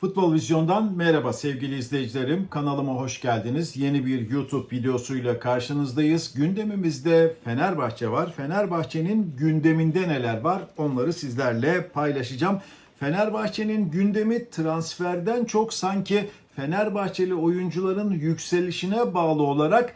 Futbol Vizyon'dan merhaba sevgili izleyicilerim. Kanalıma hoş geldiniz. Yeni bir YouTube videosuyla karşınızdayız. Gündemimizde Fenerbahçe var. Fenerbahçe'nin gündeminde neler var onları sizlerle paylaşacağım. Fenerbahçe'nin gündemi transferden çok sanki Fenerbahçeli oyuncuların yükselişine bağlı olarak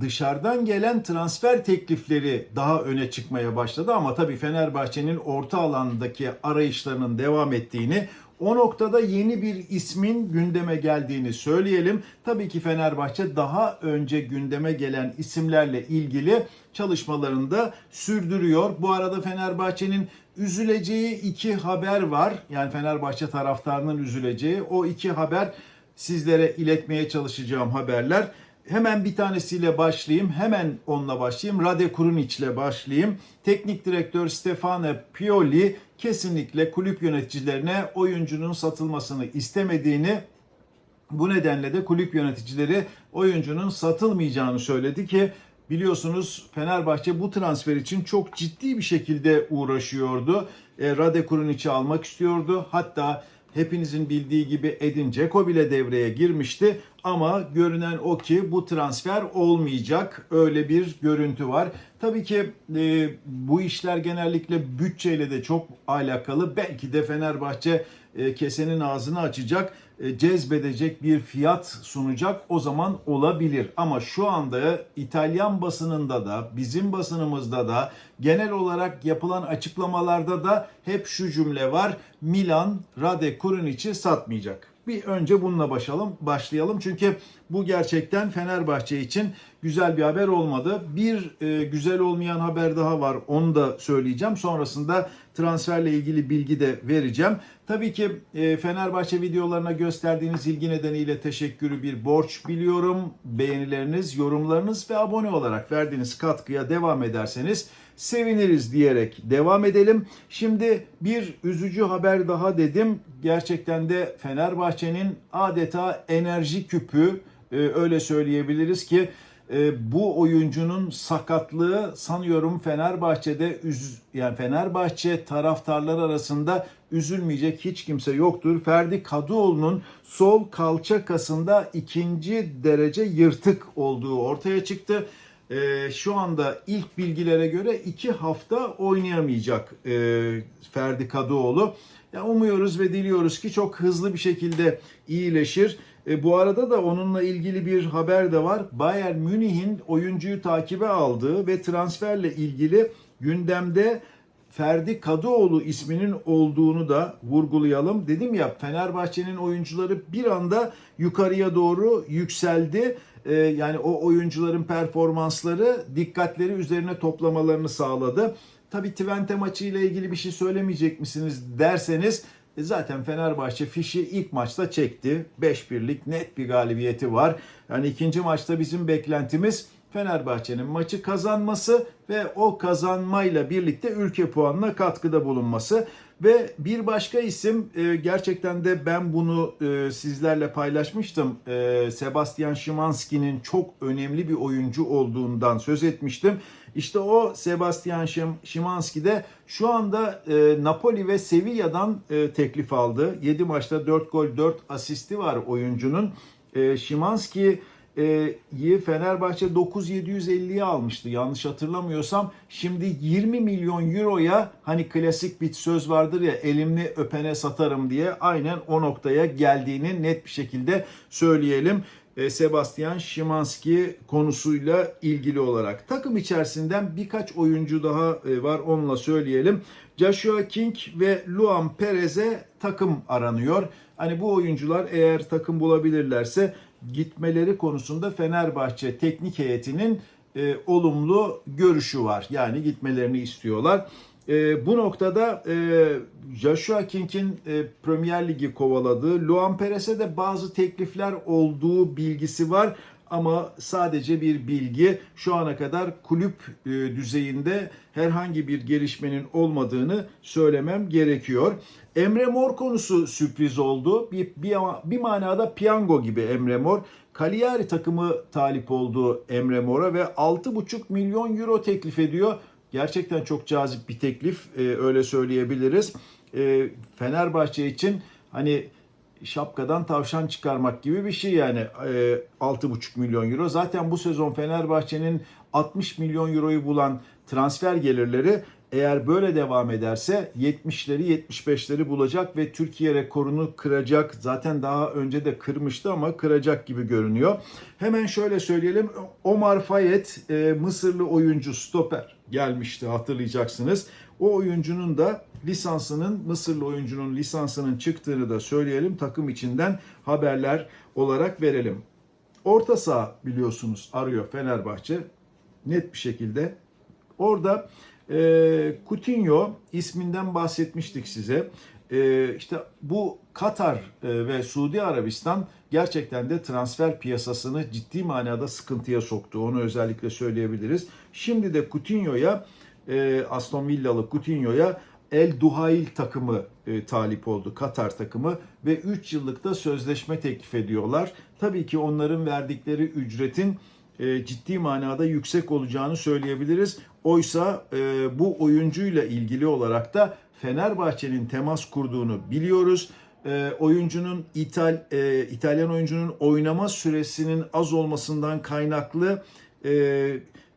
dışarıdan gelen transfer teklifleri daha öne çıkmaya başladı ama tabii Fenerbahçe'nin orta alandaki arayışlarının devam ettiğini o noktada yeni bir ismin gündeme geldiğini söyleyelim. Tabii ki Fenerbahçe daha önce gündeme gelen isimlerle ilgili çalışmalarını da sürdürüyor. Bu arada Fenerbahçe'nin üzüleceği iki haber var. Yani Fenerbahçe taraftarının üzüleceği o iki haber sizlere iletmeye çalışacağım haberler. Hemen bir tanesiyle başlayayım. Hemen onunla başlayayım. Rade Kurunic ile başlayayım. Teknik direktör Stefano Pioli kesinlikle kulüp yöneticilerine oyuncunun satılmasını istemediğini bu nedenle de kulüp yöneticileri oyuncunun satılmayacağını söyledi ki biliyorsunuz Fenerbahçe bu transfer için çok ciddi bir şekilde uğraşıyordu. E, Rade Kurunic'i almak istiyordu. Hatta hepinizin bildiği gibi Edin Dzeko bile devreye girmişti. Ama görünen o ki bu transfer olmayacak. Öyle bir görüntü var. Tabii ki e, bu işler genellikle bütçeyle de çok alakalı. Belki de Fenerbahçe e, kesenin ağzını açacak, e, cezbedecek bir fiyat sunacak. O zaman olabilir. Ama şu anda İtalyan basınında da, bizim basınımızda da, genel olarak yapılan açıklamalarda da hep şu cümle var. Milan Rade Kurunic'i satmayacak. Bir önce bununla başlayalım, başlayalım. Çünkü bu gerçekten Fenerbahçe için güzel bir haber olmadı. Bir e, güzel olmayan haber daha var. Onu da söyleyeceğim. Sonrasında transferle ilgili bilgi de vereceğim. Tabii ki e, Fenerbahçe videolarına gösterdiğiniz ilgi nedeniyle teşekkürü bir borç biliyorum. Beğenileriniz, yorumlarınız ve abone olarak verdiğiniz katkıya devam ederseniz seviniriz diyerek devam edelim. Şimdi bir üzücü haber daha dedim. Gerçekten de Fenerbahçe'nin adeta enerji küpü e, öyle söyleyebiliriz ki e, bu oyuncunun sakatlığı sanıyorum Fenerbahçe'de üz yani Fenerbahçe taraftarlar arasında üzülmeyecek hiç kimse yoktur. Ferdi Kadıoğlu'nun sol kalça kasında ikinci derece yırtık olduğu ortaya çıktı. E, şu anda ilk bilgilere göre iki hafta oynayamayacak e, Ferdi Kadıoğlu. Umuyoruz ve diliyoruz ki çok hızlı bir şekilde iyileşir. E, bu arada da onunla ilgili bir haber de var. Bayern Münih'in oyuncuyu takibe aldığı ve transferle ilgili gündemde Ferdi Kadıoğlu isminin olduğunu da vurgulayalım. Dedim ya Fenerbahçe'nin oyuncuları bir anda yukarıya doğru yükseldi. Ee, yani o oyuncuların performansları dikkatleri üzerine toplamalarını sağladı. Tabii Twente maçı ile ilgili bir şey söylemeyecek misiniz derseniz e, zaten Fenerbahçe fişi ilk maçta çekti. 5-1'lik net bir galibiyeti var. Yani ikinci maçta bizim beklentimiz Fenerbahçe'nin maçı kazanması ve o kazanmayla birlikte ülke puanına katkıda bulunması. Ve bir başka isim e, gerçekten de ben bunu e, sizlerle paylaşmıştım. E, Sebastian Szymanski'nin çok önemli bir oyuncu olduğundan söz etmiştim. İşte o Sebastian Szymanski de şu anda Napoli ve Sevilla'dan teklif aldı. 7 maçta 4 gol 4 asisti var oyuncunun. Szymanski yi Fenerbahçe 9750'ye almıştı yanlış hatırlamıyorsam. Şimdi 20 milyon euroya hani klasik bir söz vardır ya elimli öpene satarım diye aynen o noktaya geldiğini net bir şekilde söyleyelim. Sebastian Szymanski konusuyla ilgili olarak. Takım içerisinden birkaç oyuncu daha var onunla söyleyelim. Joshua King ve Luan Perez'e takım aranıyor. Hani bu oyuncular eğer takım bulabilirlerse gitmeleri konusunda Fenerbahçe teknik heyetinin e, olumlu görüşü var. Yani gitmelerini istiyorlar. E, bu noktada e, Joshua King'in e, Premier Ligi kovaladığı, Luan Perez'e de bazı teklifler olduğu bilgisi var. Ama sadece bir bilgi şu ana kadar kulüp e, düzeyinde herhangi bir gelişmenin olmadığını söylemem gerekiyor. Emre Mor konusu sürpriz oldu. Bir, bir, bir manada piyango gibi Emre Mor. Cagliari takımı talip oldu Emre Mor'a ve 6,5 milyon euro teklif ediyor. Gerçekten çok cazip bir teklif e, öyle söyleyebiliriz. E, Fenerbahçe için hani şapkadan tavşan çıkarmak gibi bir şey yani e, 6,5 milyon euro. Zaten bu sezon Fenerbahçe'nin 60 milyon euroyu bulan transfer gelirleri eğer böyle devam ederse 70'leri 75'leri bulacak ve Türkiye rekorunu kıracak. Zaten daha önce de kırmıştı ama kıracak gibi görünüyor. Hemen şöyle söyleyelim. Omar Fayet e, Mısırlı oyuncu stoper gelmişti hatırlayacaksınız. O oyuncunun da lisansının Mısırlı oyuncunun lisansının çıktığını da söyleyelim. Takım içinden haberler olarak verelim. Orta saha biliyorsunuz arıyor Fenerbahçe net bir şekilde. Orada e, Coutinho isminden bahsetmiştik size. E, işte bu Katar e, ve Suudi Arabistan gerçekten de transfer piyasasını ciddi manada sıkıntıya soktu. Onu özellikle söyleyebiliriz. Şimdi de Coutinho'ya e, Aston Villalı Coutinho'ya El Duhail takımı e, talip oldu. Katar takımı ve 3 yıllık da sözleşme teklif ediyorlar. Tabii ki onların verdikleri ücretin e, ciddi manada yüksek olacağını söyleyebiliriz. Oysa e, bu oyuncuyla ilgili olarak da Fenerbahçe'nin temas kurduğunu biliyoruz. E, oyuncunun İtal e, İtalyan oyuncunun oynama süresinin az olmasından kaynaklı e,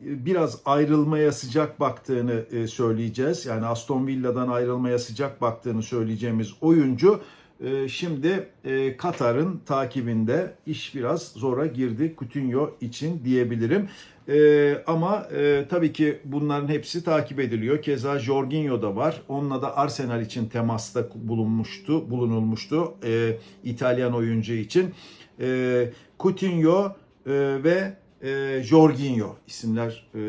biraz ayrılmaya sıcak baktığını e, söyleyeceğiz. Yani Aston Villa'dan ayrılmaya sıcak baktığını söyleyeceğimiz oyuncu e, şimdi e, Katar'ın takibinde iş biraz zora girdi Coutinho için diyebilirim. Ama tabii ki bunların hepsi takip ediliyor. Keza Jorginho da var. Onunla da Arsenal için temasta bulunmuştu, bulunulmuştu İtalyan oyuncu için. Coutinho ve e, Jorginho isimler e,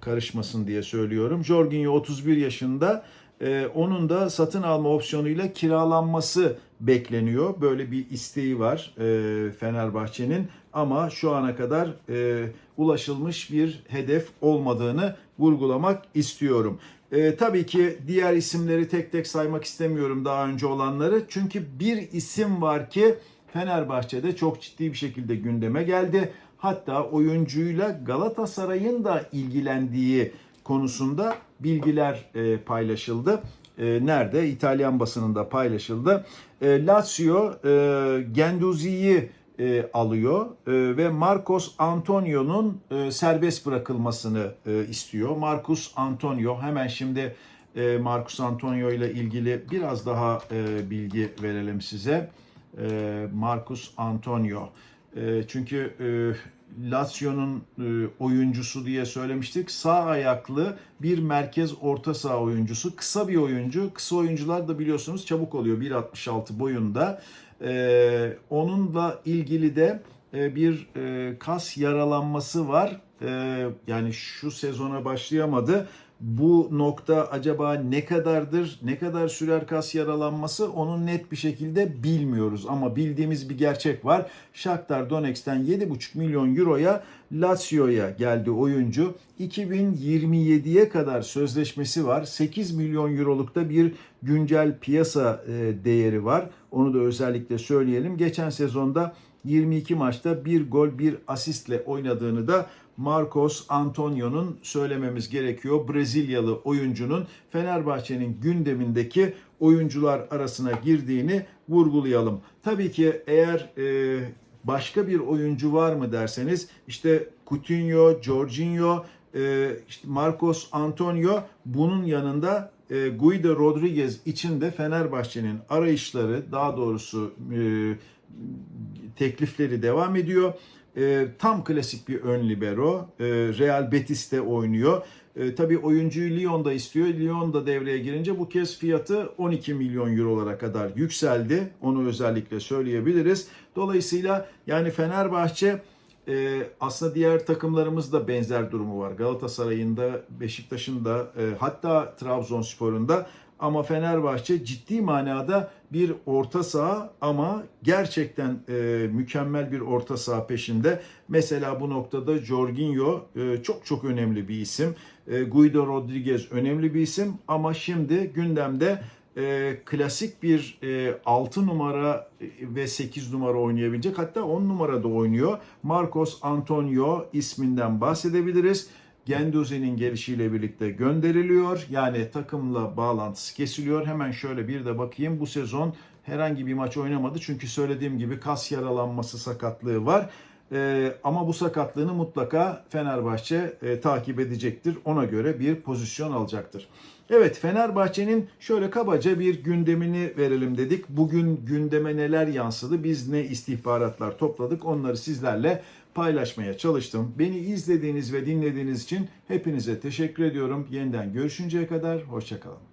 karışmasın diye söylüyorum. Jorginho 31 yaşında. E, onun da satın alma opsiyonuyla kiralanması bekleniyor. Böyle bir isteği var e, Fenerbahçe'nin ama şu ana kadar e, ulaşılmış bir hedef olmadığını vurgulamak istiyorum. E, tabii ki diğer isimleri tek tek saymak istemiyorum daha önce olanları. Çünkü bir isim var ki Fenerbahçe'de çok ciddi bir şekilde gündeme geldi. Hatta oyuncuyla Galatasaray'ın da ilgilendiği konusunda bilgiler e, paylaşıldı. E, nerede? İtalyan basınında paylaşıldı. E, Lazio e, Genduzi'yi e, alıyor e, ve Marcos Antonio'nun e, serbest bırakılmasını e, istiyor. Marcus Antonio hemen şimdi e, Marcus Antonio ile ilgili biraz daha e, bilgi verelim size. E, Marcus Antonio. E, çünkü e, Lazio'nun e, oyuncusu diye söylemiştik. Sağ ayaklı bir merkez orta saha oyuncusu. Kısa bir oyuncu. Kısa oyuncular da biliyorsunuz çabuk oluyor. 1.66 boyunda. E, onunla ilgili de e, bir kas yaralanması var. Yani şu sezona başlayamadı bu nokta acaba ne kadardır, ne kadar sürer kas yaralanması onu net bir şekilde bilmiyoruz. Ama bildiğimiz bir gerçek var. Shakhtar Donetsk'ten 7,5 milyon euroya Lazio'ya geldi oyuncu. 2027'ye kadar sözleşmesi var. 8 milyon eurolukta bir güncel piyasa e, değeri var. Onu da özellikle söyleyelim. Geçen sezonda 22 maçta bir gol bir asistle oynadığını da Marcos Antonio'nun söylememiz gerekiyor. Brezilyalı oyuncunun Fenerbahçe'nin gündemindeki oyuncular arasına girdiğini vurgulayalım. Tabii ki eğer e, başka bir oyuncu var mı derseniz işte Coutinho, Jorginho, e, işte Marcos Antonio bunun yanında e, Guido Rodriguez için de Fenerbahçe'nin arayışları daha doğrusu e, teklifleri devam ediyor. E, tam klasik bir ön libero. E, Real Betis'te oynuyor. E, tabii oyuncuyu Lyon'da istiyor. Lyon da devreye girince bu kez fiyatı 12 milyon eurolara kadar yükseldi. Onu özellikle söyleyebiliriz. Dolayısıyla yani Fenerbahçe e, aslında diğer takımlarımız da benzer durumu var. Galatasaray'ın da, Beşiktaş'ın da, e, hatta Trabzonspor'un da ama Fenerbahçe ciddi manada bir orta saha ama gerçekten e, mükemmel bir orta saha peşinde. Mesela bu noktada Jorginho e, çok çok önemli bir isim. E, Guido Rodriguez önemli bir isim ama şimdi gündemde e, klasik bir e, 6 numara ve 8 numara oynayabilecek hatta 10 numara da oynuyor. Marcos Antonio isminden bahsedebiliriz. Genduzi'nin gelişiyle birlikte gönderiliyor. Yani takımla bağlantısı kesiliyor. Hemen şöyle bir de bakayım. Bu sezon herhangi bir maç oynamadı. Çünkü söylediğim gibi kas yaralanması sakatlığı var. Ee, ama bu sakatlığını mutlaka Fenerbahçe e, takip edecektir. Ona göre bir pozisyon alacaktır. Evet Fenerbahçe'nin şöyle kabaca bir gündemini verelim dedik. Bugün gündeme neler yansıdı? Biz ne istihbaratlar topladık? Onları sizlerle paylaşmaya çalıştım. Beni izlediğiniz ve dinlediğiniz için hepinize teşekkür ediyorum. Yeniden görüşünceye kadar hoşçakalın.